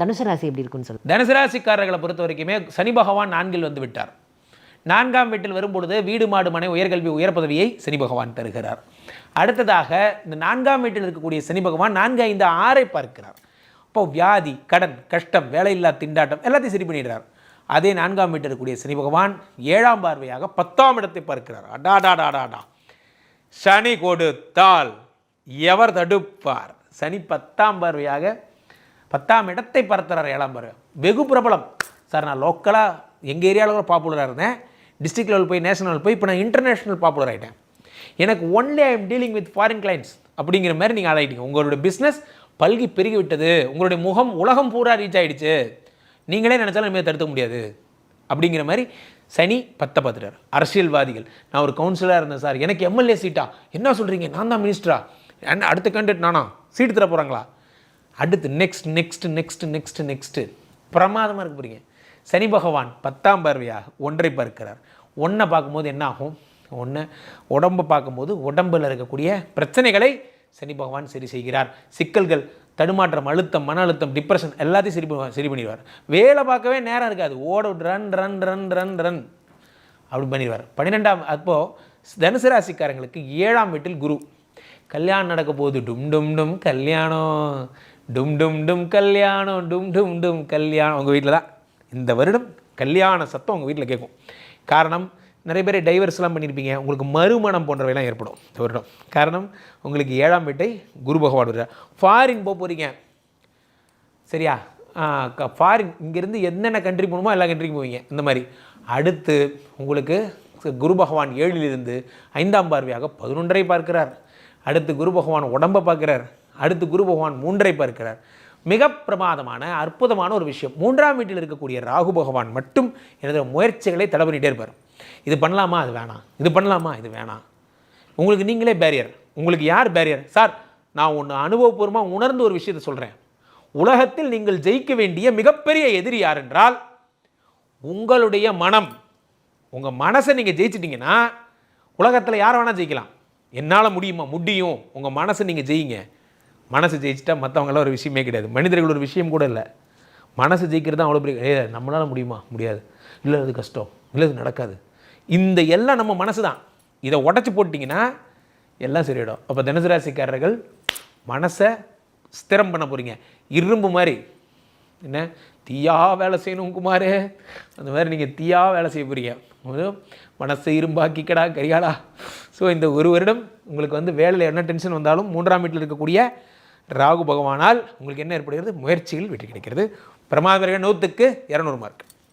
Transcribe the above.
தனுசு ராசி எப்படி இருக்குன்னு சொல்லுங்க. தனுசு ராசிக்காரர்களை பொறுத்த வரைக்குமே சனி பகவான் நான்கில் வந்து விட்டார். நான்காம் வீட்டில் வரும்பொழுது வீடு மாடு மனை உயர்கல்வி உயர் பதவியை சனி பகவான் தருகிறார் அடுத்ததாக இந்த நான்காம் வீட்டில் இருக்கக்கூடிய சனி பகவான் நான்கு ஐந்து ஆறை பார்க்கிறார். இப்போ வியாதி கடன் கஷ்டம் வேலையில்லா திண்டாட்டம் எல்லாத்தையும் சரி பண்ணிடுறார். அதே நான்காம் வீட்டில் இருக்கக்கூடிய சனி பகவான் ஏழாம் பார்வையாக பத்தாம் இடத்தை பார்க்கிறார். அடாடாடாடாடா சனி கொடுத்தால் எவர் தடுப்பார்? சனி பத்தாம் பார்வையாக பத்தாம் இடத்தை பரத்துறார் ஏழாம் வெகு பிரபலம். சார் நான் லோக்கலாக எங்கள் ஏரியாவில் கூட பாப்புலராக இருந்தேன். டிஸ்ட்ரிக்ட் லெவல் போய் நேஷனல் லெவல் போய் இப்போ நான் இன்டர்நேஷ்னல் பாப்புலர் ஆகிட்டேன் எனக்கு only I am dealing with foreign clients அப்படிங்கிற மாதிரி நீங்கள் ஆளாயிட்டீங்க உங்களுடைய பிஸ்னஸ் பல்கி பெருகி விட்டது உங்களுடைய முகம் உலகம் பூரா ரீச் ஆகிடுச்சு நீங்களே நினச்சாலும் இனிமேல் தடுக்க முடியாது. அப்படிங்கிற மாதிரி சனி பத்த பார்த்துட்டார். அரசியல்வாதிகள். நான் ஒரு கவுன்சிலராக இருந்தேன் சார். எனக்கு எம்எல்ஏ சீட்டா என்ன சொல்கிறீங்க நான் தான் மினிஸ்டரா என்ன அடுத்த கேண்டிடேட் நானா? சீட்டு தர போகிறாங்களா அடுத்து next next next next next பிரமாதமாக இருக்க போகிறீங்க சனி பகவான் பத்தாம் பார்வையாக ஒன்றை பார்க்கிறார். ஒன்றை பார்க்கும்போது என்ன ஆகும்? ஒன்று உடம்பை பார்க்கும்போது உடம்பில் இருக்கக்கூடிய பிரச்சனைகளை சனி பகவான் சரி செய்கிறார். சிக்கல்கள் தடுமாற்றம் அழுத்தம் மன அழுத்தம் டிப்ரெஷன் எல்லாத்தையும் சரி பண்ணுவார் சரி பண்ணிடுவார். வேலை பார்க்கவே நேரம் இருக்காது. ஓட run run run run run அப்படி பண்ணிடுவார். பன்னிரெண்டாம் அப்போது தனுசு ராசிக்காரங்களுக்கு ஏழாம் வீட்டில் குரு. கல்யாணம் நடக்க போகுது. டும் டும் டும் கல்யாணம். டும் டும் டும் கல்யாணம் டும் டும் டும் கல்யாணம். உங்கள் வீட்டில் தான். இந்த வருடம் கல்யாண சத்தம் உங்கள் வீட்டில் கேட்கும். காரணம் நிறைய பேர் டைவர்ஸ்லாம் பண்ணியிருப்பீங்க உங்களுக்கு மறுமணம் போன்றவைலாம் ஏற்படும் இந்த வருடம். காரணம் உங்களுக்கு ஏழாம் வீட்டை குரு பகவான் வருகிறார் ஃபாரின் போக போகிறீங்க சரியா? ஃபாரின் இங்கேருந்து என்னென்ன கண்ட்ரி போகணுமோ எல்லா கண்ட்ரிக்கும் போவீங்க. இந்த மாதிரி. அடுத்து உங்களுக்கு குரு பகவான் ஏழிலிருந்து ஐந்தாம் பார்வையாக பதினொன்றை பார்க்கிறார். அடுத்து குரு பகவான் உடம்பை பார்க்குறார். அடுத்து குரு பகவான் மூன்றை பார்க்கிறார். மிக பிரமாதமான அற்புதமான ஒரு விஷயம். மூன்றாம் வீட்டில் இருக்கக்கூடிய ராகு பகவான் மட்டும் எனது முயற்சிகளை தடை பண்ணிகிட்டே இருப்பார். இது பண்ணலாமா? அது வேணாம். இது பண்ணலாமா? இது வேணாம். உங்களுக்கு நீங்களே பேரியர் உங்களுக்கு யார் பேரியர் சார் நான் ஒன்று அனுபவபூர்வமாக உணர்ந்த ஒரு விஷயத்தை சொல்கிறேன் உலகத்தில் நீங்கள் ஜெயிக்க வேண்டிய மிகப்பெரிய எதிரி யார் என்றால் உங்களுடைய மனம். உங்கள் மனசை நீங்கள் ஜெயிச்சிட்டிங்கன்னா உலகத்தில் யார் வேணால் ஜெயிக்கலாம். என்னால் முடியுமா? முடியும். உங்கள் மனசை நீங்கள் ஜெயிங்க. மனசு ஜெயிச்சிட்டா மற்றவங்களாம் ஒரு விஷயமே கிடையாது. மனிதர்கள் ஒரு விஷயம் கூட இல்லை. மனசு ஜெயிக்கிறது தான் அவ்வளோ பெரிய ஏ நம்மளால் முடியுமா? முடியாது. இல்லை அது கஷ்டம். இல்லை அது நடக்காது. இந்த எல்லாம் நம்ம மனசு தான் இதை உடச்சி போட்டிங்கன்னா எல்லாம் சரியிடும் அப்போ தனுசு ராசிக்காரர்கள் மனசை ஸ்திரம் பண்ண போகிறீங்க இரும்பு மாதிரி. என்ன? தீயா வேலை செய்யணும் குமார். அந்த மாதிரி நீங்கள் தீயா வேலை செய்ய போகிறீங்க மனசை இரும்பாக்கிக்கடா கரியாடா ஸோ இந்த ஒரு வருடம் உங்களுக்கு வந்து வேலையில் என்ன டென்ஷன் வந்தாலும் மூன்றாம் வீட்டில் இருக்கக்கூடிய ராகு பகவானால் உங்களுக்கு என்ன ஏற்படுகிறது? முயற்சியில் வெற்றி கிடைக்கிறது. பிரமாதவர்கள் நூற்றுக்கு இரநூறு மார்க்